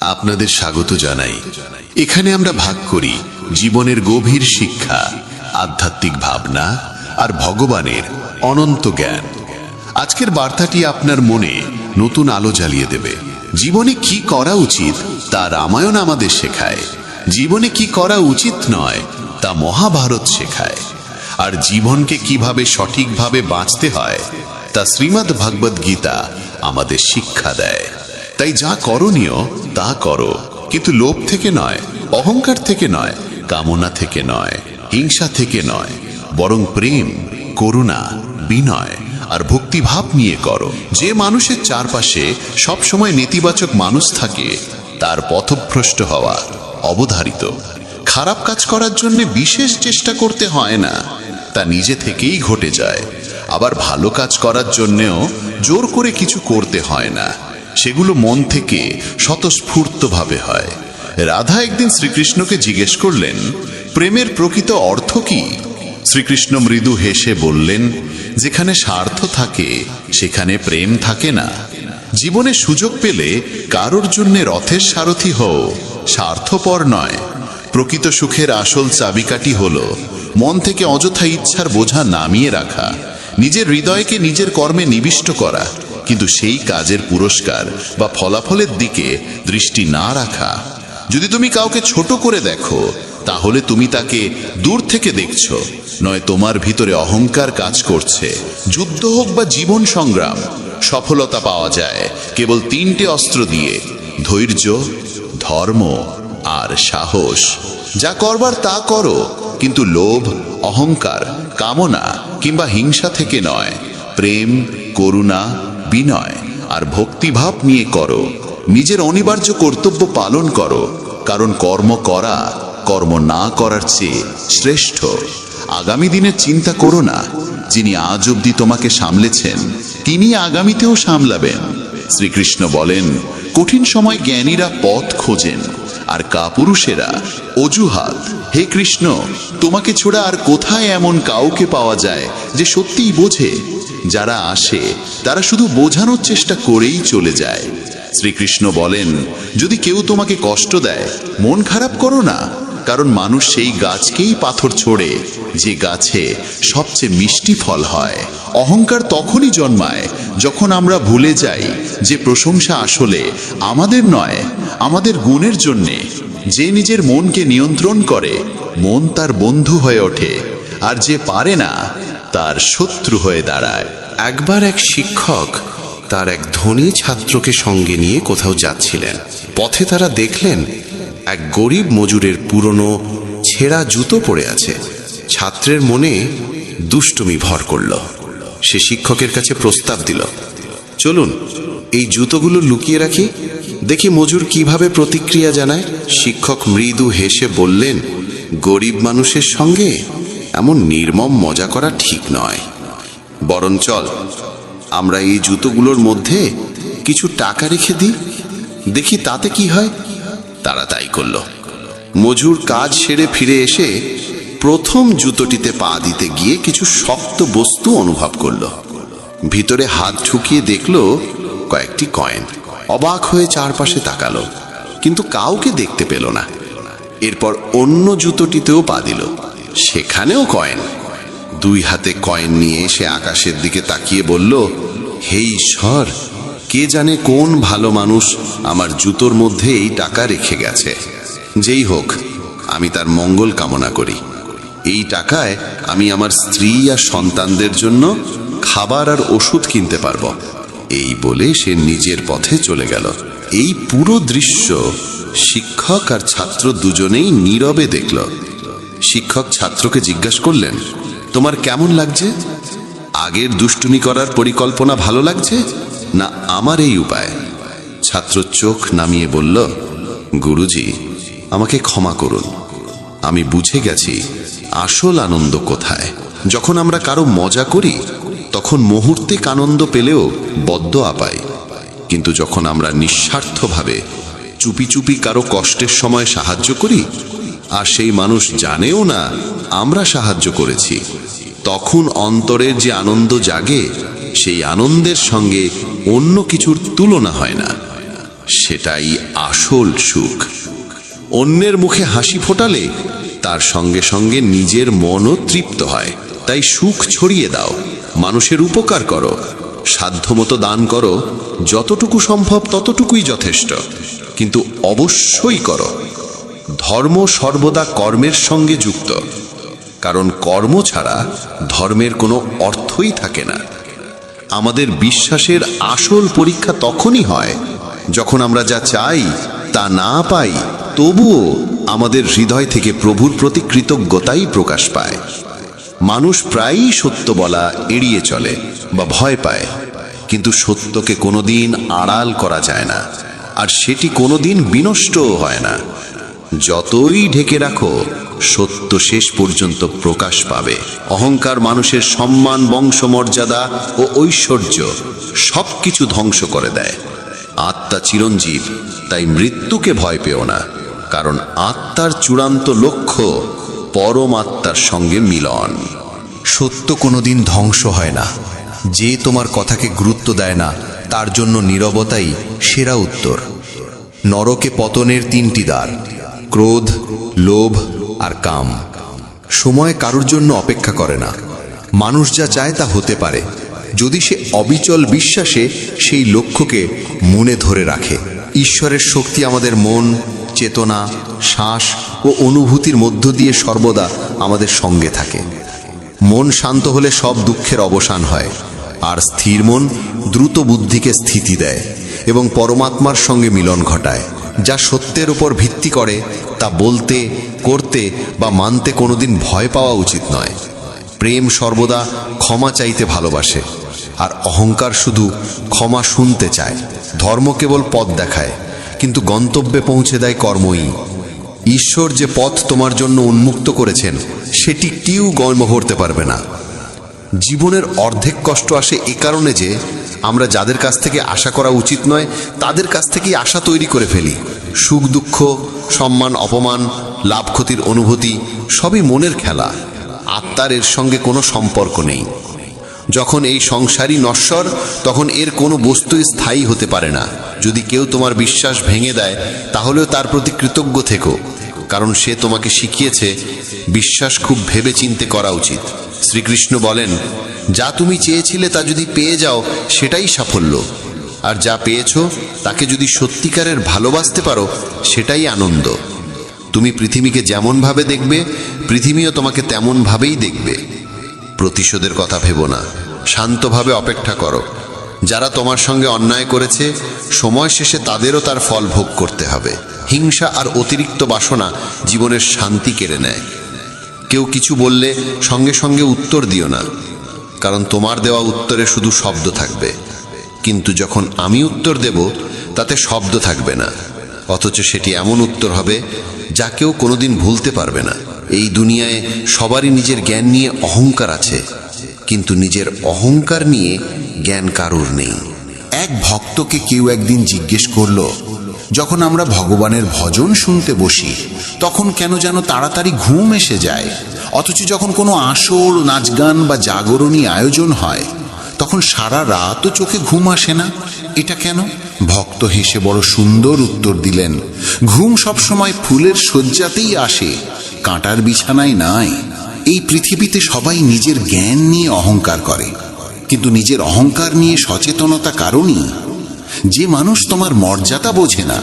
আপনাদের স্বাগত জানাই। এখানে আমরা ভাগ করি জীবনের গভীর শিক্ষা, আধ্যাত্মিক ভাবনা আর ভগবানের অনন্ত জ্ঞান। আজকের বার্তাটি আপনার মনে নতুন আলো জ্বালিয়ে দেবে। জীবনে কি করা উচিত তা রামায়ণ আমাদের শেখায়। জীবনে কি করা উচিত নয় তা মহাভারত শেখায়। আর জীবনকে কীভাবে সঠিকভাবে বাঁচতে হয় তা শ্রীমদ্ ভগবদ গীতা আমাদের শিক্ষা দেয়। তাই যা করণীয়, তা করো। কিন্তু লোভ থেকে নয়, অহংকার থেকে নয়, কামনা থেকে নয়, হিংসা থেকে নয়, বরং প্রেম, করুণা, বিনয় আর ভক্তিভাব নিয়ে করো। যে মানুষের চারপাশে সবসময় নেতিবাচক মানুষ থাকে, তার পথভ্রষ্ট হওয়া অবধারিত। খারাপ কাজ করার জন্য বিশেষ চেষ্টা করতে হয় না, তা নিজে থেকেই ঘটে যায়। আবার ভালো কাজ করার জন্যেও জোর করে কিছু করতে হয় না। সেগুলো মন থেকে স্বতঃস্ফূর্তভাবে হয়। রাধা একদিন শ্রীকৃষ্ণকে জিজ্ঞেস করলেন, প্রেমের প্রকৃত অর্থ কি? শ্রীকৃষ্ণ মৃদু হেসে বললেন, যেখানে স্বার্থ থাকে, সেখানে প্রেম থাকে না। জীবনে সুযোগ পেলে কারোর জন্য রথের সারথি হও, স্বার্থপর নয়। প্রকৃত সুখের আসল চাবিকাঠি হল মন থেকে অযথা ইচ্ছার বোঝা নামিয়ে রাখা, নিজের হৃদয়কে নিজের কর্মে নিবিষ্ট করা। কিন্তু সেই কাজের পুরস্কার বা ফলাফলের দিকে দৃষ্টি না রাখা। যদি তুমি কাউকে ছোট করে দেখো, তাহলে তুমি তাকে দূর থেকে দেখছ। নয়, তোমার ভিতরে অহংকার কাজ করছে। যুদ্ধ হোক বা জীবন সংগ্রাম, সফলতা পাওয়া যায় কেবল তিনটে অস্ত্র দিয়ে, ধৈর্য, ধর্ম আর সাহস। যা করবার তা করো, কিন্তু লোভ, অহংকার, কামনা কিংবা হিংসা থেকে নয়, প্রেম, করুণা বিনয় আর ভক্তিভাব নিয়ে করো। নিজের অনিবার্য কর্তব্য পালন করো, কারণ কর্ম করা, কর্ম না করার চেয়ে শ্রেষ্ঠ। আগামী দিনের চিন্তা করো না, যিনি আজ অব্দি তোমাকে সামলেছেন, তিনি আগামীতেও সামলাবেন। শ্রীকৃষ্ণ বলেন, কঠিন সময় জ্ঞানীরা পথ খোঁজেন, আর কাপুরুষেরা অজুহাত। হে কৃষ্ণ, তোমাকে ছোড়া আর কোথায় এমন কাউকে পাওয়া যায় যে সত্যিই বোঝে? যারা আসে, তারা শুধু বোঝানোর চেষ্টা করেই চলে যায়। শ্রীকৃষ্ণ বলেন, যদি কেউ তোমাকে কষ্ট দেয়, মন খারাপ করো না, কারণ মানুষ সেই গাছকেই পাথর ছোড়ে, যে গাছে সবচেয়ে মিষ্টি ফল হয়। অহংকার তখনই জন্মায় যখন আমরা ভুলে যাই যে প্রশংসা আসলে আমাদের নয়, আমাদের গুণের জন্যে। যে নিজের মনকে নিয়ন্ত্রণ করে, মন তার বন্ধু হয়ে ওঠে, আর যে পারে না তার শত্রু হয়ে দাঁড়ায়। একবার এক শিক্ষক তার এক ধনী ছাত্রকে সঙ্গে নিয়ে কোথাও যাচ্ছিলেন। পথে তারা দেখলেন এক গরিব মজুরের পুরনো ছেঁড়া জুতো পড়ে আছে। ছাত্রের মনে দুষ্টুমি ভর করল। সে শিক্ষকের কাছে প্রস্তাব দিল, চলুন, এই জুতোগুলো লুকিয়ে রাখি। দেখি মজুর কীভাবে প্রতিক্রিয়া জানায়। শিক্ষক মৃদু হেসে বললেন, গরিব মানুষের সঙ্গে এমন নির্মম মজা করা ঠিক নয়। বরং চল, আমরা এই জুতোগুলোর মধ্যে কিছু টাকা রেখে দিই, দেখি তাতে কি হয়। তারা তাই করল। মজুর কাজ সেরে ফিরে এসে প্রথম জুতোটিতে পা দিতে গিয়ে কিছু শক্ত বস্তু অনুভব করল। ভিতরে হাত ঢুকিয়ে দেখল কয়েকটি কয়েন। অবাক হয়ে চারপাশে তাকালো, কিন্তু কাউকে দেখতে পেল না। এরপর অন্য জুতোটিতেও পা দিল। সেখানেও কয়েন। দুই হাতে কয়েন নিয়ে সে আকাশের দিকে তাকিয়ে বলল হে ঈশ্বর, কে জানে কোন ভালো মানুষ আমার জুতোর মধ্যে এই টাকা রেখে গেছে। যেই হোক, আমি তার মঙ্গল কামনা করি। এই টাকায় আমি আমার স্ত্রী আর সন্তানদের জন্য খাবার আর ওষুধ কিনতে পারব। এই বলে সে নিজের পথে চলে গেল। এই পুরো দৃশ্য শিক্ষক আর ছাত্র দুজনেই নীরবে দেখল। শিক্ষক ছাত্রকে জিজ্ঞাসা করলেন, তোমার কেমন লাগছে? আগের দুষ্টুমি করার পরিকল্পনা ভালো লাগছে? না আমার এই উপায়? ছাত্র চোখ নামিয়ে বলল, গুরুজি, আমাকে ক্ষমা করুন। আমি বুঝে গেছি আসল আনন্দ কোথায়। যখন আমরা কারও মজা করি, তখন মুহূর্তে আনন্দ পেলেও বদ্ধ আপাই কিন্তু যখন আমরা নিঃস্বার্থভাবে চুপি চুপি কারও কষ্টের সময় সাহায্য করি আর সেই মানুষ জানেও না আমরা সাহায্য করেছি। তখন অন্তরের যে আনন্দ জাগে, সেই আনন্দের সঙ্গে অন্য কিছুর তুলনা হয় না। সেটাই আসল সুখ। অন্যের মুখে হাসি ফোটালে তার সঙ্গে সঙ্গে নিজের মনও তৃপ্ত হয়। তাই সুখ ছড়িয়ে দাও, মানুষের উপকার করো, সাধ্যমতো দান করো, যতটুকু সম্ভব ততটুকুই যথেষ্ট। কিন্তু অবশ্যই করো। ধর্ম সর্বদা কর্মের সঙ্গে যুক্ত। কারণ কর্ম ছাড়া ধর্মের কোনো অর্থই থাকে না। আমাদের বিশ্বাসের আসল পরীক্ষা তখনই হয় যখন আমরা যা চাই তা না পাই, তবুও আমাদের হৃদয় থেকে প্রভুর প্রতি কৃতজ্ঞতাই প্রকাশ পায়। মানুষ প্রায়ই সত্য বলা এড়িয়ে চলে বা ভয় পায়, কিন্তু সত্যকে কোনোদিন আড়াল করা যায় না, আর সেটি কোনোদিন বিনষ্টও হয় না। যতই ঢেকে রাখো, সত্য শেষ পর্যন্ত প্রকাশ পাবে। অহংকার মানুষের সম্মান, বংশমর্যাদা ও ঐশ্বর্য সব কিছু ধ্বংস করে দেয়। আত্মা চিরঞ্জীব, তাই মৃত্যুকে ভয় পেও না, কারণ আত্মার চূড়ান্ত লক্ষ্য পরমাত্মার সঙ্গে মিলন। সত্য কোনোদিন ধ্বংস হয় না। যে তোমার কথাকে গুরুত্ব দেয় না, তার জন্য নীরবতাই সেরা উত্তর। নরকে পতনের তিনটি দ্বার। ক্রোধ, লোভ আর কাম। সময় কারুর জন্য অপেক্ষা করে না। মানুষ যা চায় তা হতে পারে। যদি সে অবিচল বিশ্বাসে সেই লক্ষ্যকে মনে ধরে রাখে। ঈশ্বরের শক্তি আমাদের মন, চেতনা, শ্বাস ও অনুভূতির মধ্য দিয়ে সর্বদা আমাদের সঙ্গে থাকে। মন শান্ত হলে সব দুঃখের অবসান হয়। আর স্থির মন দ্রুত বুদ্ধিকে স্থিতি দেয় এবং পরমাত্মার সঙ্গে মিলন ঘটায়। যা সত্যের উপর ভিত্তি করে, তা বলতে, করতে বা মানতে কোনোদিন ভয় পাওয়া উচিত নয়। প্রেম সর্বদা ক্ষমা চাইতে ভালোবাসে, আর অহংকার শুধু ক্ষমা শুনতে চায়। ধর্ম কেবল পথ দেখায়, কিন্তু গন্তব্যে পৌঁছে দেয় কর্মই। ঈশ্বর যে পথ তোমার জন্য উন্মুক্ত করেছেন, সেটি কেউ গর্ম করতে পারবে না। জীবনের অর্ধেক কষ্ট আসে এ কারণে যে আমরা যাদের কাছ থেকে আশা করা উচিত নয়, তাদের কাছ থেকেই আশা তৈরি করে ফেলি। সুখ, দুঃখ, সম্মান, অপমান, লাভ, ক্ষতির অনুভূতি, সবই মনের খেলা। আত্মার এর সঙ্গে কোনো সম্পর্ক নেই। যখন এই সংসারই নশ্বর, তখন এর কোনো বস্তুই স্থায়ী হতে পারে না। যদি কেউ তোমার বিশ্বাস ভেঙে দেয়, তাহলেও তার প্রতি কৃতজ্ঞ থেকো। কারণ সে তোমাকে শিখিয়েছে, বিশ্বাস খুব ভেবে চিনতে করা উচিত। শ্রীকৃষ্ণ বলেন, যা তুমি চেয়েছিলে তা যদি পেয়ে যাও, সেটাই সাফল্য। আর যা পেয়েছ, তাকে যদি সত্যিকারের ভালোবাসতে পারো, সেটাই আনন্দ। তুমি পৃথিবীকে যেমনভাবে দেখবে, পৃথিবীও তোমাকে তেমনভাবেই দেখবে। প্রতিশোধের কথা ভেবো না। শান্তভাবে অপেক্ষা করো। যারা তোমার সঙ্গে অন্যায় করেছে, সময় শেষে তাদেরও তার ফল ভোগ করতে হবে। হিংসা আর অতিরিক্ত বাসনা জীবনের শান্তি কেড়ে নেয়। কেউ কিছু বললে সঙ্গে সঙ্গে উত্তর দিও না, কারণ তোমার দেওয়া উত্তরে শুধু শব্দ থাকবে। কিন্তু যখন আমি উত্তর দেব, তাতে শব্দ থাকবে না, অথচ সেটি এমন উত্তর হবে যা কেউ কোনোদিন ভুলতে পারবে না। এই দুনিয়ায় সবারই নিজের জ্ঞান নিয়ে অহংকার আছে, কিন্তু নিজের অহংকার নিয়ে জ্ঞান কারুর নেই। এক ভক্তকে কেউ একদিন জিজ্ঞেস করল যখন আমরা ভগবানের ভজন শুনতে বসি, তখন কেন যেন তাড়াতাড়ি ঘুম এসে যায়? অথচ যখন কোনো আসর নাচ গান বা জাগরণী আয়োজন হয়, তখন সারা রাতও চোখে ঘুম আসে না। এটা কেন? ভক্ত হেসে বড় সুন্দর উত্তর দিলেন, ঘুম সবসময় ফুলের শয্যাতেই আসে, কাঁটার বিছানায় নাই। এই পৃথিবীতে সবাই নিজের জ্ঞান নিয়ে অহংকার করে, কিন্তু নিজের অহংকার নিয়ে সচেতনতা কারণই যে মানুষ তোমার মর্যাদা বোঝে না,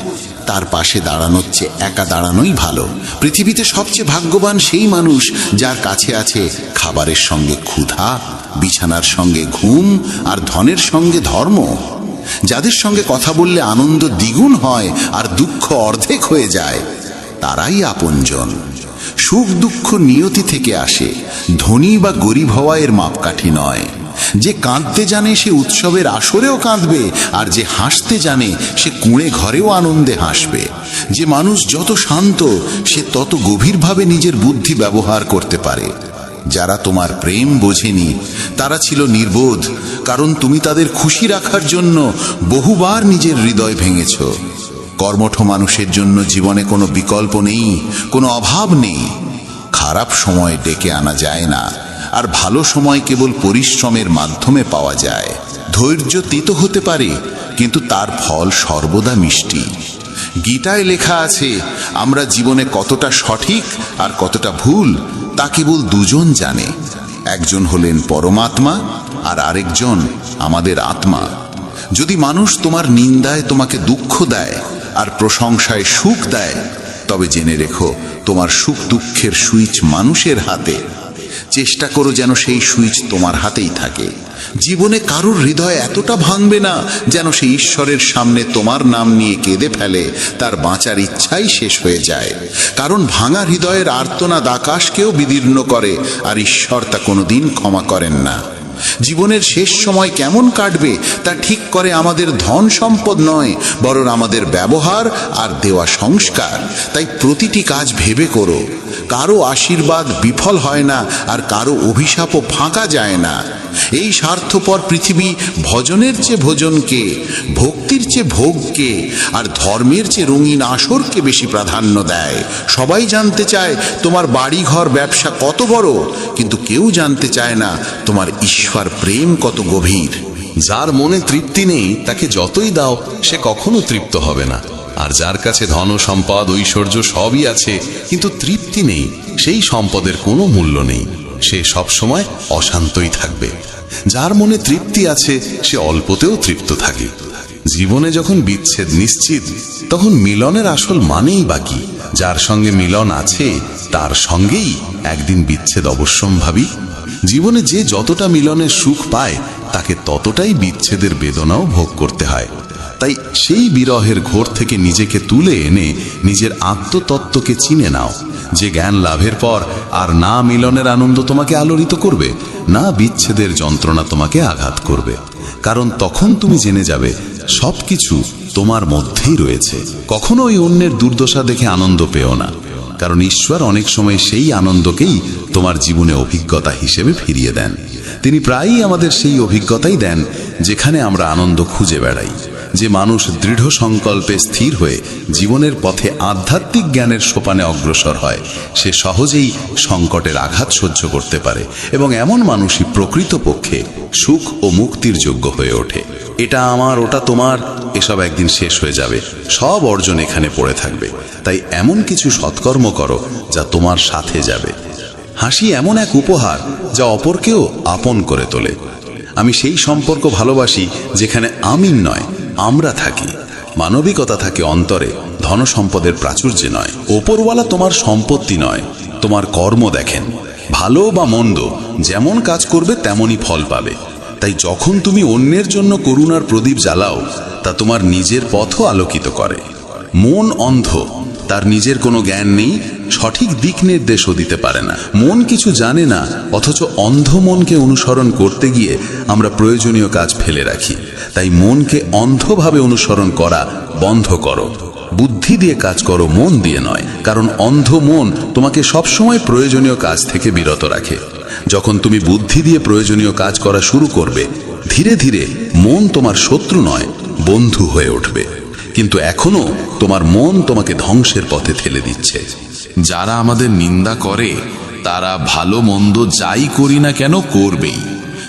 তার পাশে দাঁড়ানোর চেয়ে একা দাঁড়ানোই ভালো। পৃথিবীতে সবচেয়ে ভাগ্যবান সেই মানুষ যার কাছে আছে খাবারের সঙ্গে ক্ষুধা, বিছানার সঙ্গে ঘুম আর ধনের সঙ্গে ধর্ম। যাদের সঙ্গে কথা বললে আনন্দ দ্বিগুণ হয় আর দুঃখ অর্ধেক হয়ে যায়, তারাই আপনজন। সুখ দুঃখ নিয়তি থেকে আসে, ধনী বা গরিব হওয়া এর মাপকাঠি নয়। যে কাঁদতে জানে সে উৎসবের আসরেও কাঁদবে, আর যে হাসতে জানে সে কুঁড়ে ঘরেও আনন্দে হাসবে। যে মানুষ যত শান্ত, সে তত গভীরভাবে নিজের বুদ্ধি ব্যবহার করতে পারে। যারা তোমার প্রেম বোঝেনি, তারা ছিল নির্বোধ, কারণ তুমি তাদের খুশি রাখার জন্য বহুবার নিজের হৃদয় ভেঙেছ। কর্মঠ মানুষের জন্য জীবনে কোনো বিকল্প নেই, কোনো অভাব নেই। খারাপ সময় ডেকে আনা যায় না। আর ভালো সময় কেবল পরিশ্রমের মাধ্যমে পাওয়া যায়। ধৈর্য তিত হতে পারে, কিন্তু তার ফল সর্বদা মিষ্টি। গীতায় লেখা আছে, আমরা জীবনে কতটা সঠিক আর কতটা ভুল, তা কেবল দুজন জানে। একজন হলেন পরমাত্মা আর আরেকজন আমাদের আত্মা। যদি মানুষ তোমার নিন্দায় তোমাকে দুঃখ দেয় আর প্রশংসায় সুখ দেয়, তবে জেনে রেখো, তোমার সুখ দুঃখের সুইচ মানুষের হাতে। চেষ্টা করো যেন সেই সুইচ তোমার হাতেই থাকে। জীবনে কারোর হৃদয় এতটা ভাঙবে না যেন সে ঈশ্বরের সামনে তোমার নাম নিয়ে কেঁদে ফেলে, তার বাঁচার ইচ্ছাই শেষ হয়ে যায়। কারণ ভাঙা হৃদয়ের আর্তনাদ আকাশকেও বিদীর্ণ করে, আর ঈশ্বর তা কোনোদিন ক্ষমা করেন না। জীবনের শেষ সময় কেমন কাটবে তা ঠিক করে আমাদের ধন সম্পদ নয়, বরং আমাদের ব্যবহার আর দেওয়া সংস্কার। তাই প্রতিটি কাজ ভেবে করো, কারও আশীর্বাদ বিফল হয় না আর কারও অভিশাপও ফাঁকা যায় না। এই স্বার্থপর পৃথিবী ভজনের চেয়ে ভোজনকে, ভক্তির চেয়ে ভোগকে আর ধর্মের চেয়ে রঙিন আসরকে বেশি প্রাধান্য দেয়। সবাই জানতে চায় তোমার বাড়ি ঘর ব্যবসা কত বড়, কিন্তু কেউ জানতে চায় না তোমার ঈশ্বর প্রেম কত গভীর। যার মনে তৃপ্তি নেই, তাকে যতই দাও, সে কখনো তৃপ্ত হবে না। আর যার কাছে ধন, সম্পদ, ঐশ্বর্য সবই আছে, কিন্তু তৃপ্তি নেই, সেই সম্পদের কোনো মূল্য নেই। সে সবসময় অশান্তই থাকবে। যার মনে তৃপ্তি আছে, সে অল্পতেও তৃপ্ত থাকে। জীবনে যখন বিচ্ছেদ নিশ্চিত, তখন মিলনের আসল মানেই বাকি যার সঙ্গে মিলন আছে, তার সঙ্গেই একদিন বিচ্ছেদ অবশ্যম্ভাবী জীবনে যে যতটা মিলনের সুখ পায়, তাকে ততটাই বিচ্ছেদের বেদনাও ভোগ করতে হয়। তাই সেই বিরহের ঘোর থেকে নিজেকে তুলে এনে নিজের আত্মতত্ত্বকে চিনে নাও। যে জ্ঞান লাভের পর আর না মিলনের আনন্দ তোমাকে আলোড়িত করবে, না বিচ্ছেদের যন্ত্রণা তোমাকে আঘাত করবে। কারণ তখন তুমি জেনে যাবে, সবকিছু তোমার মধ্যেই রয়েছে। কখনো ওই অন্যের দুর্দশা দেখে আনন্দ পেও না। কারণ ঈশ্বর অনেক সময় সেই আনন্দকেই তোমার জীবনে অভিজ্ঞতা হিসেবে ফিরিয়ে দেন। তিনি প্রায়ই আমাদের সেই অভিজ্ঞতাই দেন, যেখানে আমরা আনন্দ খুঁজে বেড়াই। যে মানুষ দৃঢ় সংকল্পে স্থির হয়ে জীবনের পথে আধ্যাত্মিক জ্ঞানের সোপানে অগ্রসর হয়, সে সহজেই সংকটের আঘাত সহ্য করতে পারে এবং এমন মানুষই প্রকৃতপক্ষে সুখ ও মুক্তির যোগ্য হয়ে ওঠে। এটা আমার, ওটা তোমার, এসব একদিন শেষ হয়ে যাবে। সব অর্জন এখানে পড়ে থাকবে। তাই এমন কিছু সৎকর্ম করো যা তোমার সাথে যাবে। হাসি এমন এক উপহার যা অপরকেও আপন করে তোলে। আমি সেই সম্পর্ক ভালোবাসি যেখানে আমিন নয়, আমরা থাকি। মানবিকতা থাকে অন্তরে, ধন সম্পদের প্রাচুর্যে নয়। ওপরওয়ালা তোমার সম্পত্তি নয়, তোমার কর্ম দেখেন। ভালো বা মন্দ, যেমন কাজ করবে তেমনই ফল পাবে। তাই যখন তুমি অন্যের জন্য করুণার প্রদীপ জ্বালাও, তা তোমার নিজের পথও আলোকিত করে। মন অন্ধ, তার নিজের কোনো জ্ঞান নেই, সঠিক দিক নির্দেশও দিতে পারে না। মন কিছু জানে না, অথচ অন্ধ মনকে অনুসরণ করতে গিয়ে আমরা প্রয়োজনীয় কাজ ফেলে রাখি। তাই মনকে অন্ধভাবে অনুসরণ করা বন্ধ করো। বুদ্ধি দিয়ে কাজ করো, মন দিয়ে নয়। কারণ অন্ধ মন তোমাকে সবসময় প্রয়োজনীয় কাজ থেকে বিরত রাখে। যখন তুমি বুদ্ধি দিয়ে প্রয়োজনীয় কাজ করা শুরু করবে, ধীরে ধীরে মন তোমার শত্রু নয়, বন্ধু হয়ে উঠবে। কিন্তু এখনও তোমার মন তোমাকে ধ্বংসের পথে ঠেলে দিচ্ছে। যারা আমাদের নিন্দা করে, তারা ভালো মন্দ যাই করি না কেন করবেই।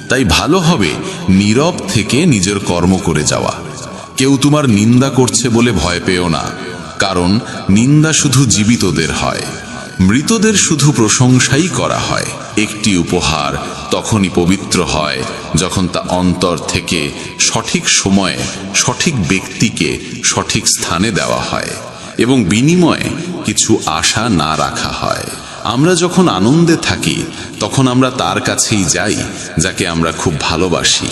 তাই ভালো হবে নীরব থেকে নিজের কর্ম করে যাওয়া। কেউ তোমার নিন্দা করছে বলে ভয় পেও না, কারণ নিন্দা শুধু জীবিতদের হয়। মৃতদের শুধু প্রশংসাই করা হয়। একটি উপহার তখনই পবিত্র হয় যখন তা অন্তর থেকে সঠিক সময়ে সঠিক ব্যক্তিকে সঠিক স্থানে দেওয়া হয় এবং বিনিময়ে কিছু আশা না রাখা হয়। আমরা যখন আনন্দে থাকি, তখন আমরা তার কাছেই যাই, যাকে আমরা খুব ভালোবাসি।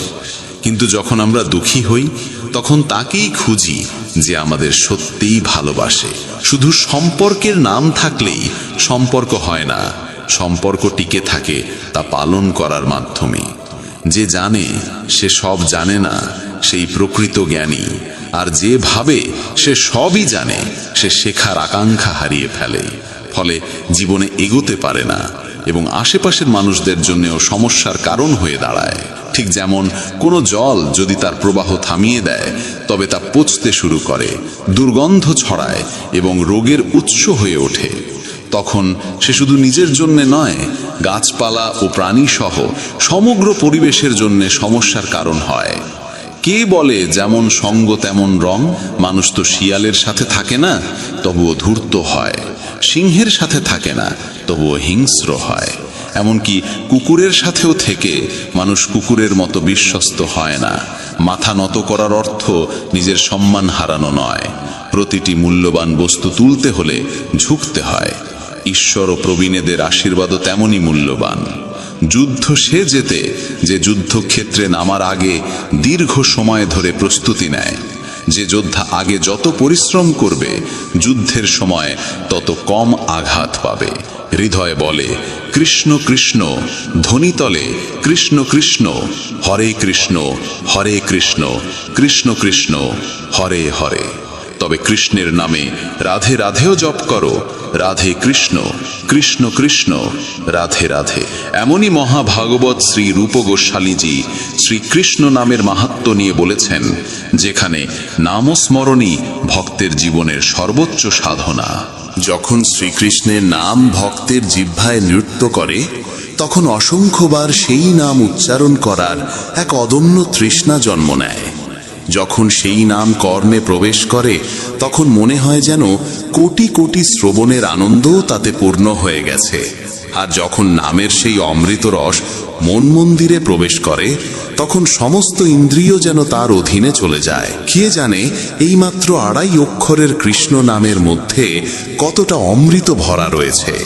কিন্তু যখন আমরা দুঃখী হই তখন তাকেই খুঁজি যে আমাদের সত্যিই ভালোবাসে। শুধু সম্পর্কের নাম থাকলেই সম্পর্ক হয় না, সম্পর্ক টিকে থাকে তা পালন করার মাধ্যমে। যে জানে, সে সব জানে না, সেই প্রকৃত জ্ঞানী। আর যে ভাবে, সে সবই জানে, সে শেখার আকাঙ্ক্ষা হারিয়ে ফেলে। ফলে জীবনে এগোতে পারে না এবং আশেপাশের মানুষদের জন্যও সমস্যার কারণ হয়ে দাঁড়ায়। ঠিক যেমন কোনো জল যদি তার প্রবাহ থামিয়ে দেয়, তবে তা পচতে শুরু করে, দুর্গন্ধ ছড়ায় এবং রোগের উৎস হয়ে ওঠে। তখন সে শুধু নিজের জন্য নয়, গাছপালা ও প্রাণী সহ সমগ্র পরিবেশের জন্য সমস্যার কারণ হয়। কে বলে যেমন সঙ্গ তেমন রং, মানুষ তো শিয়ালের সাথে থাকে না, তবুও ধূর্ত হয়। সিংহের সাথে থাকে না, তবুও হিংস্র হয়। এমনকি কুকুরের সাথেও থেকে, মানুষ কুকুরের মতো বিশ্বস্ত হয় না। মাথা নত করার অর্থ নিজের সম্মান হারানো নয়। প্রতিটি মূল্যবান বস্তু তুলতে হলে ঝুঁকতে হয়। ঈশ্বর ও প্রবীণেদের আশীর্বাদও তেমনই মূল্যবান। যুদ্ধ সে যেতে যে যুদ্ধক্ষেত্রে নামার আগে দীর্ঘ সময় ধরে প্রস্তুতি নেয়। যে যোদ্ধা আগে যত পরিশ্রম করবে, যুদ্ধের সময় তত কম আঘাত পাবে। হৃদয় বলে, কৃষ্ণ কৃষ্ণ ধ্বনিতলে কৃষ্ণ কৃষ্ণ, হরে কৃষ্ণ হরে কৃষ্ণ কৃষ্ণ কৃষ্ণ, হরে হরে। তবে কৃষ্ণের নামে রাধে রাধেও জপ করো। রাধে কৃষ্ণ কৃষ্ণ কৃষ্ণ, রাধে রাধে। এমনই মহাভাগবত শ্রী রূপ গোস্বামীজি শ্রীকৃষ্ণ নামের মাহাত্ম্য নিয়ে বলেছেন, যেখানে নামস্মরণই ভক্তের জীবনের সর্বোচ্চ সাধনা। যখন শ্রীকৃষ্ণের নাম ভক্তের জিহ্বায় নৃত্য করে, তখন অসংখ্যবার সেই নাম উচ্চারণ করার এক অদম্য তৃষ্ণা জন্ম নেয়। যখন সেই নাম কর্মে প্রবেশ করে, তখন মনে হয় যেন কোটি কোটি শ্রবণের আনন্দও তাতে পূর্ণ হয়ে গেছে। আর যখন নামের সেই অমৃত রস মন মন্দিরে প্রবেশ করে, তখন সমস্ত ইন্দ্রিয় যেন তার অধীনে চলে যায়। কে জানে এইমাত্র আড়াই অক্ষরের কৃষ্ণ নামের মধ্যে কতটা অমৃত ভরা রয়েছে।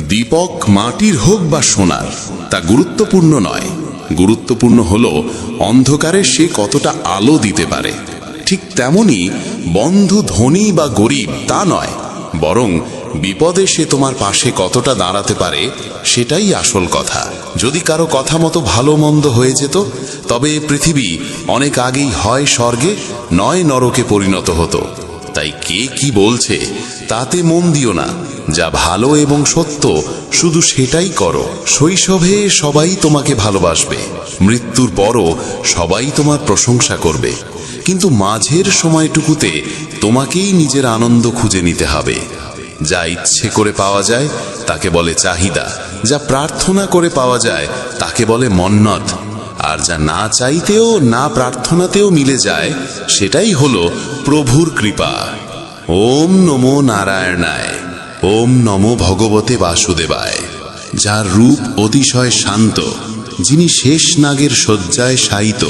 দীপক মাটির হোক বা সোনার, তা গুরুত্বপূর্ণ নয়। গুরুত্বপূর্ণ হল অন্ধকারে সে কতটা আলো দিতে পারে। ঠিক তেমনি বন্ধু ধনী বা গরিব তা নয়, বরং বিপদে সে তোমার পাশে কতটা দাঁড়াতে পারে সেটাই আসল কথা। যদি কারও কথা মতো ভালো মন্দ হয়ে যেত, তবে পৃথিবী অনেক আগেই হয় স্বর্গে, নয় নরকে পরিণত হতো। তাই কে কি বলছে তাতে মন দিও না। যা ভালো এবং সত্য, শুধু সেটাই করো। শৈশবে সবাই তোমাকে ভালোবাসবে। মৃত্যুর পরও সবাই তোমার প্রশংসা করবে। কিন্তু মাঝের সময়টুকুতে তোমাকেই নিজের আনন্দ খুঁজে নিতে হবে। যা ইচ্ছে করে পাওয়া যায়, তাকে বলে চাহিদা। যা প্রার্থনা করে পাওয়া যায়, তাকে বলে মন্নত। আর যা না চাইতেও, না প্রার্থনাতেও মিলে যায়, সেটাই হলো প্রভুর কৃপা। ওম নমো নারায়ণায়, ওম নমো ভগবতে বাসুদেবায়, যার রূপ অতিশয় শান্ত, যিনি শেষ নাগের শয্যায় শায়িত।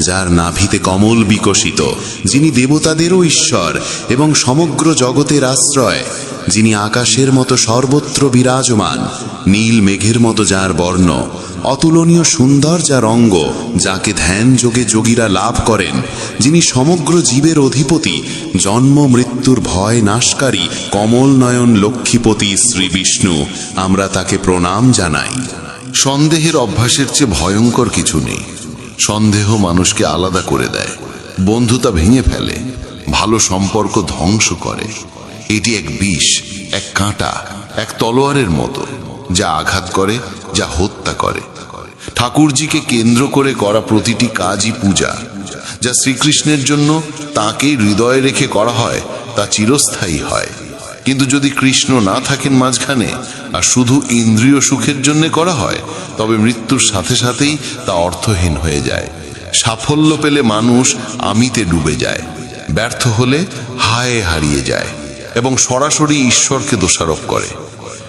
যার নাভিতে কমল বিকশিত, যিনি দেবতাদেরও ঈশ্বর এবং সমগ্র জগতের আশ্রয়, যিনি আকাশের মতো সর্বত্র বিরাজমান, নীল মেঘের মতো যার বর্ণ, অতুলনীয় সুন্দর যার অঙ্গ, যাকে ধ্যান যোগে যোগীরা লাভ করেন, যিনি সমগ্র জীবের অধিপতি, জন্ম মৃত্যুর ভয় নাশকারী, কমল নয়ন লক্ষ্মীপতি শ্রী বিষ্ণু, আমরা তাকে প্রণাম জানাই। সন্দেহের অভ্যাসের চেয়ে ভয়ঙ্কর কিছু নেই। সন্দেহ মানুষকে আলাদা করে দেয়। বন্ধুতা ভেঙে ফেলে, ভালো সম্পর্ক ধ্বংস করে। এটি এক বিষ, এক কাঁটা, এক তলোয়ারের মতো, যা আঘাত করে, যা হত্যা করে। ঠাকুরজিকে কেন্দ্র করে করা প্রতিটি কাজই পূজা, যা শ্রীকৃষ্ণের জন্য তাকেই হৃদয়ে রেখে করা হয়, তা চিরস্থায়ী হয়। কিন্তু যদি কৃষ্ণ না থাকেন মাঝখানে, আর শুধু ইন্দ্রিয় সুখের জন্য করা হয়, তবে মৃত্যুর সাথে সাথেই তা অর্থহীন হয়ে যায়। সাফল্য পেলে মানুষ আমিতে ডুবে যায়, ব্যর্থ হলে হায়ে হারিয়ে যায়, এবং সরাসরি ঈশ্বরকে দোষারোপ করে।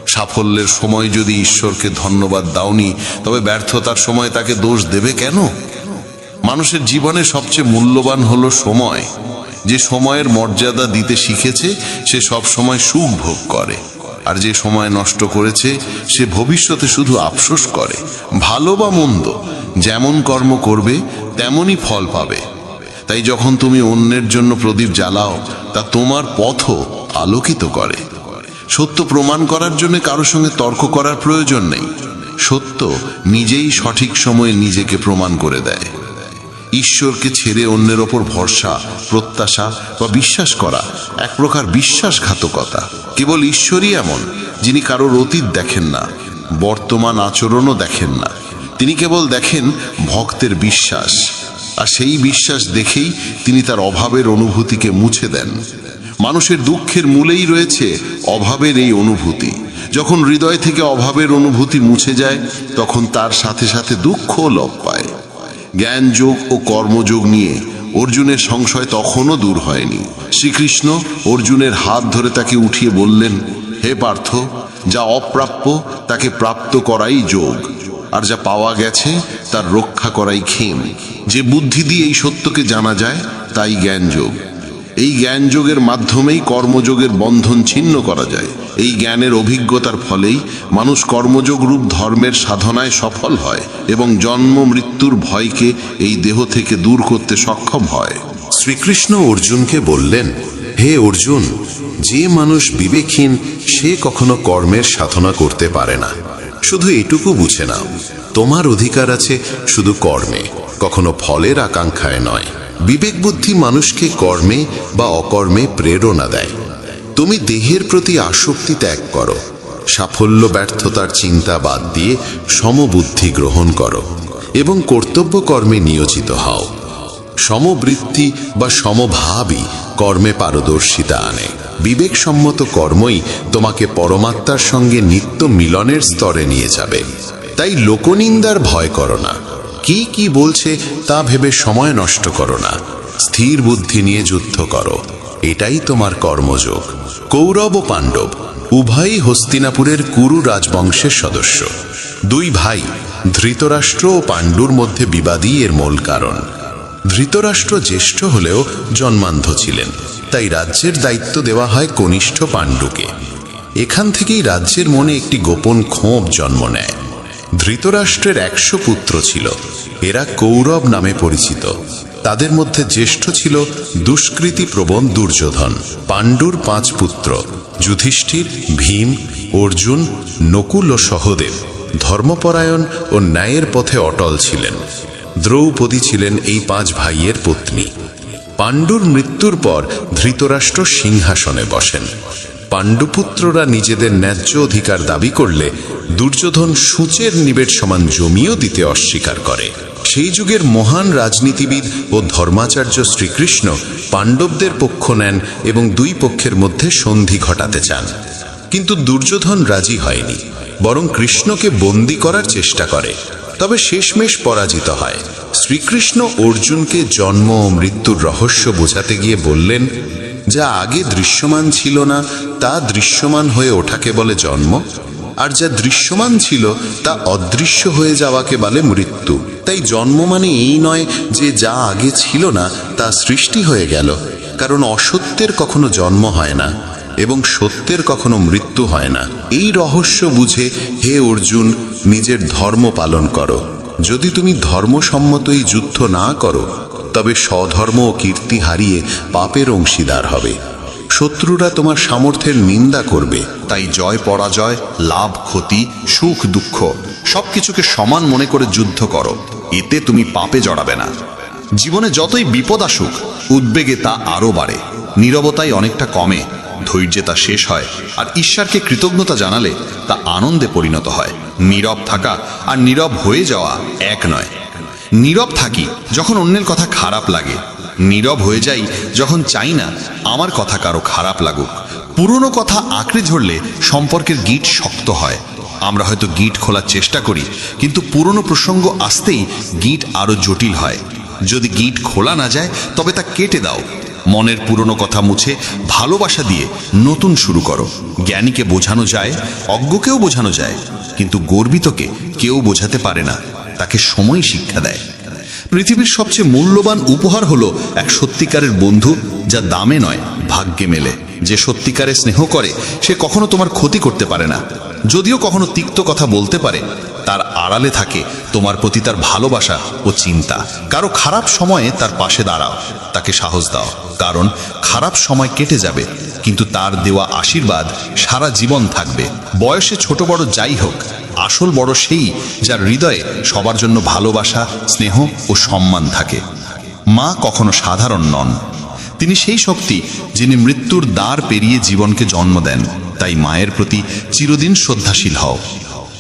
সাফল্যের সময় যদি ঈশ্বরকে ধন্যবাদ দাওনি, তবে ব্যর্থতার সময় তাকে দোষ দেবে কেন? মানুষের জীবনে সবচেয়ে মূল্যবান হলো সময়। যে সময়ের মর্যাদা দিতে শিখেছে, সে সব সময় সুখ ভোগ করে। আর যে সময় নষ্ট করেছে, সে ভবিষ্যতে শুধু আফসোস করে। ভালো বা মন্দ, যেমন কর্ম করবে, তেমনই ফল পাবে। তাই যখন তুমি অন্যের জন্য প্রদীপ জ্বালাও, তা তোমার পথও আলোকিত করে। সত্য প্রমাণ করার জন্য কারও সঙ্গে তর্ক করার প্রয়োজন নেই। সত্য নিজেই সঠিক সময়ে নিজেকে প্রমাণ করে দেয়। ঈশ্বরকে ছেড়ে অন্যের ওপর ভরসা, প্রত্যাশা বা বিশ্বাস করা এক প্রকার বিশ্বাসঘাতকতা। কেবল ঈশ্বরই এমন, যিনি কারোর অতীত দেখেন না, বর্তমান আচরণও দেখেন না। তিনি কেবল দেখেন ভক্তের বিশ্বাস, আর সেই বিশ্বাস দেখেই তিনি তার অভাবের অনুভূতিকে মুছে দেন। মানুষের দুঃখের মূলেই রয়েছে অভাবের এই অনুভূতি। যখন হৃদয় থেকে অভাবের অনুভূতি মুছে যায়, তখন তার সাথে সাথে দুঃখও লোপ পায়। জ্ঞানযোগ ও কর্মযোগ নিয়ে অর্জুনের সংশয় তখনও দূর হয়নি। শ্রীকৃষ্ণ অর্জুনের হাত ধরে তাকে উঠিয়ে বললেন, হে পার্থ, যা অপ্রাপ্য তাকে প্রাপ্ত করাই যোগ, আর যা পাওয়া গেছে তার রক্ষা করাই ক্ষেম। যে বুদ্ধি দিয়ে এই সত্যকে জানা যায়, তাই জ্ঞানযোগ। এই জ্ঞানযোগের মাধ্যমেই কর্মযোগের বন্ধন ছিন্ন করা যায়। এই জ্ঞানের অভিজ্ঞতার ফলেই মানুষ কর্মযোগ রূপ ধর্মের সাধনায় সফল হয় এবং জন্ম মৃত্যুর ভয়কে এই দেহ থেকে দূর করতে সক্ষম হয়। শ্রীকৃষ্ণ অর্জুনকে বললেন, হে অর্জুন, যে মানুষ বিবেকহীন, সে কখনো কর্মের সাধনা করতে পারে না। শুধু এটুকু বুঝে নাও, তোমার অধিকার আছে শুধু কর্মে, কখনো ফলের আকাঙ্ক্ষায় নয়। বিবেক বুদ্ধি মানুষকে কর্মে বা অকর্মে প্রেরণা দেয়। তুমি দেহের প্রতি আসক্তি ত্যাগ করো। সাফল্য, ব্যর্থতার চিন্তা বাদ দিয়ে সমবুদ্ধি গ্রহণ করো এবং কর্তব্য কর্মে নিয়োজিত হও। সমবৃত্তি বা সমভাবই কর্মে পারদর্শিতা আনে। বিবেকসম্মত কর্মই তোমাকে পরমাত্মার সঙ্গে নিত্য মিলনের স্তরে নিয়ে যাবে। তাই লোকনিন্দার ভয় করো না। কি কি বলছে তা ভেবে সময় নষ্ট করো না। স্থির বুদ্ধি নিয়ে যুদ্ধ করো। এটাই তোমার কর্মযোগ। কৌরব ও পাণ্ডব, উভয়ই হস্তিনাপুরের কুরু রাজবংশের সদস্য। দুই ভাই, ধৃতরাষ্ট্র ও পাণ্ডুর মধ্যে বিবাদই এর মূল কারণ। ধৃতরাষ্ট্র জ্যেষ্ঠ হলেও জন্মান্ধ ছিলেন, তাই রাজ্যের দায়িত্ব দেওয়া হয় কনিষ্ঠ পাণ্ডুকে। এখান থেকেই রাজ্যের মনে একটি গোপন ক্ষোভ জন্ম নেয়। ধৃতরাষ্ট্রের একশো পুত্র ছিল, এরা কৌরব নামে পরিচিত। তাদের মধ্যে জ্যেষ্ঠ ছিল দুষ্কৃতি প্রবণ দুর্যোধন, পাণ্ডুর পাঁচ পুত্র, যুধিষ্ঠির, ভীম, অর্জুন, নকুল ও সহদেব। ধর্মপরায়ণ ও ন্যায়ের পথে অটল ছিলেন। দ্রৌপদী ছিলেন এই পাঁচ ভাইয়ের পত্নী। পাণ্ডুর মৃত্যুর পর ধৃতরাষ্ট্র সিংহাসনে বসেন। পাণ্ডুপুত্ররা নিজেদের ন্যায্য অধিকার দাবি করলে দুর্যোধন সূচের নিবেট সমান জমিও দিতে অস্বীকার করে। সেই যুগের মহান রাজনীতিবিদ ও ধর্মাচার্য শ্রীকৃষ্ণ পাণ্ডবদের পক্ষ নেন এবং দুই পক্ষের মধ্যে সন্ধি ঘটাতে চান। কিন্তু দুর্যোধন রাজি হয়নি, বরং কৃষ্ণকে বন্দি করার চেষ্টা করে। তবে শেষমেশ পরাজিত হয়। শ্রীকৃষ্ণ অর্জুনকে জন্ম ও মৃত্যুর রহস্য বোঝাতে গিয়ে বললেন, যা আগে দৃশ্যমান ছিল না, তা দৃশ্যমান হয়ে ওঠাকে বলে জন্ম। আর যা দৃশ্যমান ছিল তা অদৃশ্য হয়ে যাওয়াকে বলে মৃত্যু। তাই জন্ম মানে এই নয় যে যা আগে ছিল না, তা সৃষ্টি হয়ে গেল। কারণ অসত্যের কখনো জন্ম হয় না এবং সত্যের কখনো মৃত্যু হয় না। এই রহস্য বুঝে হে অর্জুন, নিজের ধর্ম পালন করো। যদি তুমি ধর্মসম্মতই যুদ্ধ না করো, তবে স্বধর্ম ও কীর্তি হারিয়ে পাপের অংশীদার হবে। শত্রুরা তোমার সামর্থ্যের নিন্দা করবে, তাই জয় পরাজয়, লাভ ক্ষতি, সুখ দুঃখ, সবকিছুকে সমান মনে করে যুদ্ধ করো। এতে তুমি পাপে জড়াবে না। জীবনে যতই বিপদ আসুক, উদ্বেগে তা আরও বাড়ে। নীরবতাই অনেকটা কমে, ধৈর্যে তা শেষ হয়, আর ঈশ্বরকে কৃতজ্ঞতা জানালে তা আনন্দে পরিণত হয়। নীরব থাকা আর নীরব হয়ে যাওয়া এক নয়। নীরব থাকি যখন অন্যের কথা খারাপ লাগে নীরব হয়ে যাই যখন চাই না, আমার কথা কারও খারাপ লাগুক। পুরনো কথা আঁকড়ে ধরলে সম্পর্কের গিট শক্ত হয়। আমরা হয়তো গিট খোলার চেষ্টা করি, কিন্তু পুরনো প্রসঙ্গ আসতেই গিট আরও জটিল হয়। যদি গিট খোলা না যায়, তবে তা কেটে দাও। মনের পুরনো কথা মুছে ভালোবাসা দিয়ে নতুন শুরু করো। জ্ঞানীকে বোঝানো যায়, অজ্ঞকেও বোঝানো যায়, কিন্তু গর্বিতকে কেউ বোঝাতে পারে না। তাকে সময় শিক্ষা দেয়। পৃথিবীর সবচেয়ে মূল্যবান উপহার হলো এক সত্যিকারের বন্ধু যা দামে নয়, ভাগ্যে মেলে। যে সত্যিকারে স্নেহ করে, সে কখনো তোমার ক্ষতি করতে পারে না। যদিও কখনো তিক্ত কথা বলতে পারে, তার আড়ালে থাকে তোমার প্রতি তার ভালোবাসা ও চিন্তা। কারও খারাপ সময়ে তার পাশে দাঁড়াও, তাকে সাহস দাও। কারণ খারাপ সময় কেটে যাবে, কিন্তু তার দেওয়া আশীর্বাদ সারা জীবন থাকবে। বয়সে ছোট বড় যাই হোক আসল বড় সেই যার হৃদয়ে সবার জন্য ভালোবাসা, স্নেহ ও সম্মান থাকে। মা কখনো সাধারণ নন। তিনি সেই শক্তি যিনি মৃত্যুর দ্বার পেরিয়ে জীবনকে জন্ম দেন। তাই মায়ের প্রতি চিরদিন শ্রদ্ধাশীল হও।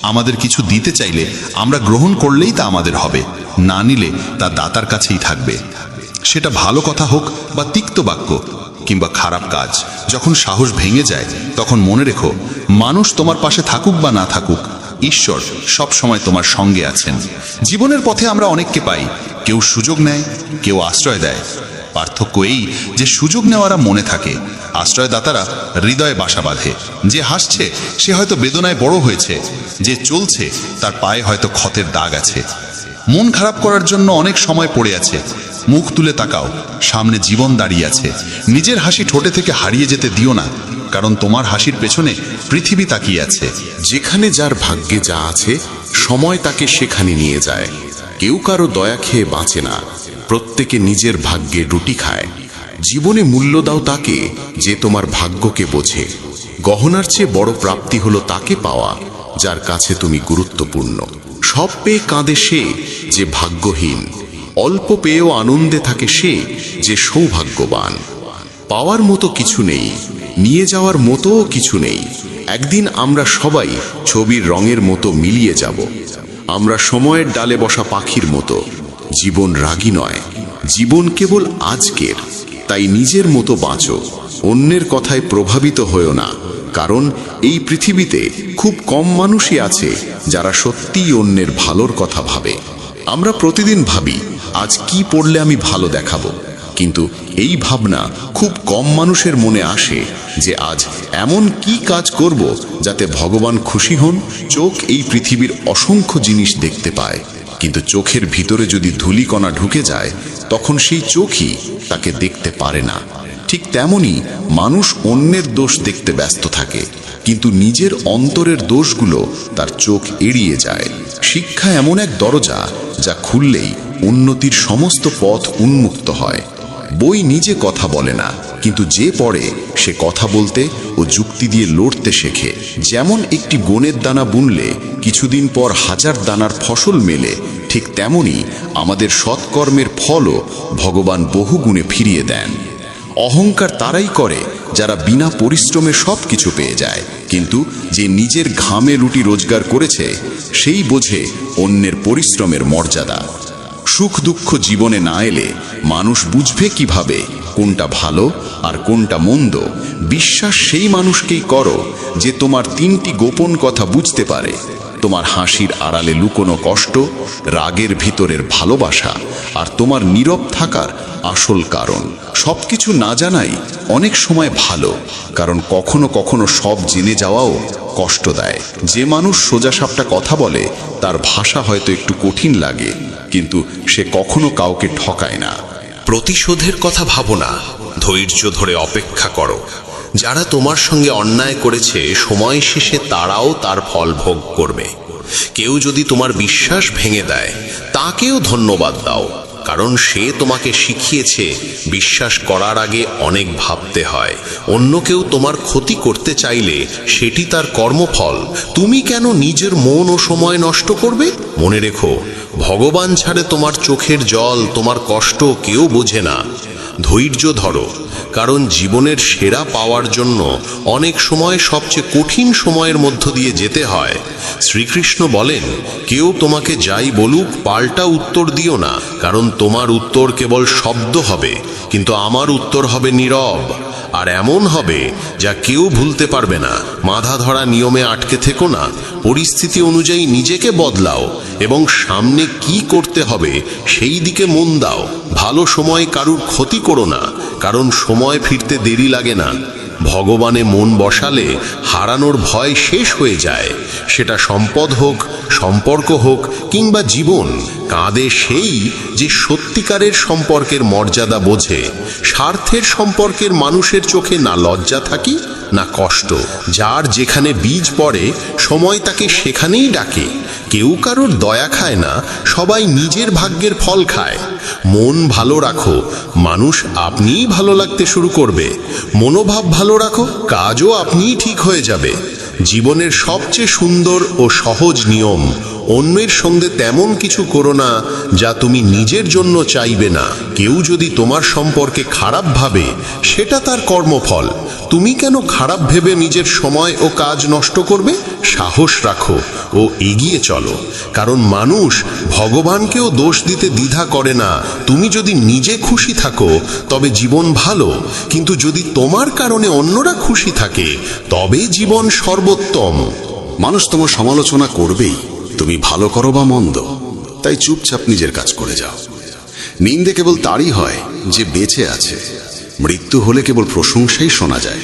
আমাদের কিছু দিতে চাইলে আমরা গ্রহণ করলেই তা আমাদের হবে। না নিলে তা দাতার কাছেই থাকবে। সেটা ভালো কথা হোক বা তিক্ত বাক্য কিংবা খারাপ কাজ, যখন সাহস ভেঙে যায়, তখন মনে রেখো, মানুষ তোমার পাশে থাকুক বা না থাকুক ঈশ্বর সব সময় তোমার সঙ্গে আছেন। জীবনের পথে আমরা অনেককে পাই। কেউ সুযোগ নেয়, কেউ আশ্রয় দেয়। পার্থক্য এই যে সুযোগ নেওয়ারা মনে থাকে। আশ্রয়দাতারা হৃদয়ে বাসা বাঁধে। যে হাসছে, সে হয়তো বেদনায় বড় হয়েছে। যে চলছে, তার পায়ে হয়তো ক্ষতের দাগ আছে। মন খারাপ করার জন্য অনেক সময় পড়ে আছে। মুখ তুলে তাকাও, সামনে জীবন দাঁড়িয়ে আছে। নিজের হাসি ঠোঁটে থেকে হারিয়ে যেতে দিও না, কারণ তোমার হাসির পেছনে পৃথিবী তাকিয়ে আছে। যেখানে যার ভাগ্যে যা আছে, সময় তাকে সেখানে নিয়ে যায়। কেউ কারও দয়া খেয়ে বাঁচে না, প্রত্যেকে নিজের ভাগ্যে রুটি খায়। জীবনে মূল্য দাও তাকে, যে তোমার ভাগ্যকে বোঝে। গহনার চেয়ে বড় প্রাপ্তি হলো তাকে পাওয়া, যার কাছে তুমি গুরুত্বপূর্ণ। সব পেয়ে কাঁদে সে যে ভাগ্যহীন, অল্প পেয়েও আনন্দে থাকে সে যে সৌভাগ্যবান। পাওয়ার মতো কিছু নেই, নিয়ে যাওয়ার মতোও কিছু নেই। একদিন আমরা সবাই ছবির রঙের মতো মিলিয়ে যাব। আমরা সময়ের ডালে বসা পাখির মতো। জীবন রাগী নয়, জীবন কেবল আজকের। তাই নিজের মতো বাঁচো, অন্যের কথায় প্রভাবিত হয়েও না। কারণ এই পৃথিবীতে খুব কম মানুষই আছে যারা সত্যিই অন্যের ভালোর কথা ভাবে। আমরা প্রতিদিন ভাবি, আজ কি পড়লে আমি ভালো দেখাবো? কিন্তু এই ভাবনা খুব কম মানুষের মনে আসে যে আজ এমন কি কাজ করব যাতে ভগবান খুশি হন, চোখ এই পৃথিবীর অসংখ্য জিনিস দেখতে পায়। কিন্তু চোখের ভিতরে যদি ধূলিকণা ঢুকে যায়, তখন সেই চোখই তাকে দেখতে পারে না। ঠিক তেমনি মানুষ অন্যের দোষ দেখতে ব্যস্ত থাকে। কিন্তু নিজের অন্তরের দোষগুলো তার চোখ এড়িয়ে যায়। শিক্ষা এমন এক দরজা যা খুললেই উন্নতির সমস্ত পথ উন্মুক্ত হয়। বই নিজে কথা বলে না, কিন্তু যে পড়ে সে কথা বলতে ও যুক্তি দিয়ে লড়তে শেখে। যেমন একটি বনের দানা বুনলে কিছুদিন পর হাজার দানার ফসল মেলে, ঠিক তেমনি আমাদের সৎকর্মের ফলও ভগবান বহুগুণে ফিরিয়ে দেন। অহংকার তারাই করে, যারা বিনা পরিশ্রমে সব কিছু পেয়ে যায়। কিন্তু যে নিজের ঘামে রুটি রোজগার করেছে, সেই বোঝে অন্যের পরিশ্রমের মর্যাদা। সুখ দুঃখ জীবনে না এলে মানুষ বুঝবে কীভাবে কোনটা ভালো আর কোনটা মন্দ। বিশ্বাস সেই মানুষকেই করো যে তোমার তিনটি গোপন কথা বুঝতে পারে। তোমার হাসির আড়ালে লুকোনো কষ্ট, রাগের ভিতরের ভালোবাসা আর তোমার নীরব থাকার আসল কারণ। সবকিছু না জানাই অনেক সময় ভালো, কারণ কখনো কখনো সব জেনে যাওয়াও কষ্ট দেয়। যে মানুষ সোজাসাপটা কথা বলে, তার ভাষা হয়তো একটু কঠিন লাগে, কিন্তু সে কখনো কাউকে ঠকায় না। প্রতিশোধের কথা ভাবো না, ধৈর্য ধরে অপেক্ষা করো। যারা তোমার সঙ্গে অন্যায় করেছে, সময় শেষে তারাও তার ফল ভোগ করবে। কেউ যদি তোমার বিশ্বাস ভেঙে দেয়, তাকেও ধন্যবাদ দাও, কারণ সে তোমাকে শিখিয়েছে, বিশ্বাস করার আগে অনেক ভাবতে হয়। অন্য কেউ তোমার ক্ষতি করতে চাইলে, সেটি তার কর্মফল। তুমি কেন নিজের মন ও সময় নষ্ট করবে? মনে রেখো, ভগবান ছাড়ে তোমার চোখের জল, তোমার কষ্ট কেউ বোঝে না। ধৈর্য ধরো, কারণ জীবনের সেরা পাওয়ার জন্য অনেক সময় সবচেয়ে কঠিন সময়ের মধ্য দিয়ে যেতে হয়। শ্রীকৃষ্ণ বলেন, কেউ তোমাকে যাই বলুক, পাল্টা উত্তর দিও না, কারণ তোমার উত্তর কেবল শব্দ হবে, কিন্তু আমার উত্তর হবে নীরব। আর এমন হবে যা কেউ ভুলতে পারবে না। মাধা ধরা নিয়মে আটকে থেকো না। পরিস্থিতি অনুযায়ী নিজেকে বদলাও এবং সামনে কি করতে হবে সেই দিকে মন দাও। ভালো সময় কারুর ক্ষতি করো না, কারণ সময় ফিরতে দেরি লাগে না। ভগবানে মন বসালে হারানোর ভয় শেষ হয়ে যায়। সেটা সম্পদ হোক, সম্পর্ক হোক, কিংবা জীবন, কাঁদে সেই যে সত্যিকারের সম্পর্কের মর্যাদা বোঝে। স্বার্থের সম্পর্কের মানুষের চোখে না লজ্জা থাকি, না কষ্ট। যার যেখানে বীজ পড়ে, সময় তাকে সেখানেই ডাকে। কেউ কারোর দয়া খায় না, সবাই নিজের ভাগ্যের ফল খায়। মন ভালো রাখো, মানুষ আপনিই ভালো লাগতে শুরু করবে। মনোভাব ভালো রাখো, কাজও আপনিই ঠিক হয়ে যাবে। জীবনের সবচেয়ে সুন্দর ও সহজ নিয়ম অন্যের সঙ্গে তেমন কিছু করো না যা তুমি নিজের জন্য চাইবে না। কেউ যদি তোমার সম্পর্কে খারাপ ভাবে, সেটা তার কর্মফল। তুমি কেন খারাপ ভেবে নিজের সময় ও কাজ নষ্ট করবে? সাহস রাখো ও এগিয়ে চলো। কারণ মানুষ ভগবানকেও দোষ দিতে দ্বিধা করে না। তুমি যদি নিজে খুশি থাকো, তবে জীবন ভালো। কিন্তু যদি তোমার কারণে অন্যরা খুশি থাকে, তবে জীবন সর্বোত্তম। মানুষ তোমার সমালোচনা করবেই। তুমি ভালো করো বা মন্দ, তাই চুপচাপ নিজের কাজ করে যাও। নিন্দে কেবল তারই হয় যে বেঁচে আছে। মৃত্যু হলে কেবল প্রশংসাই শোনা যায়।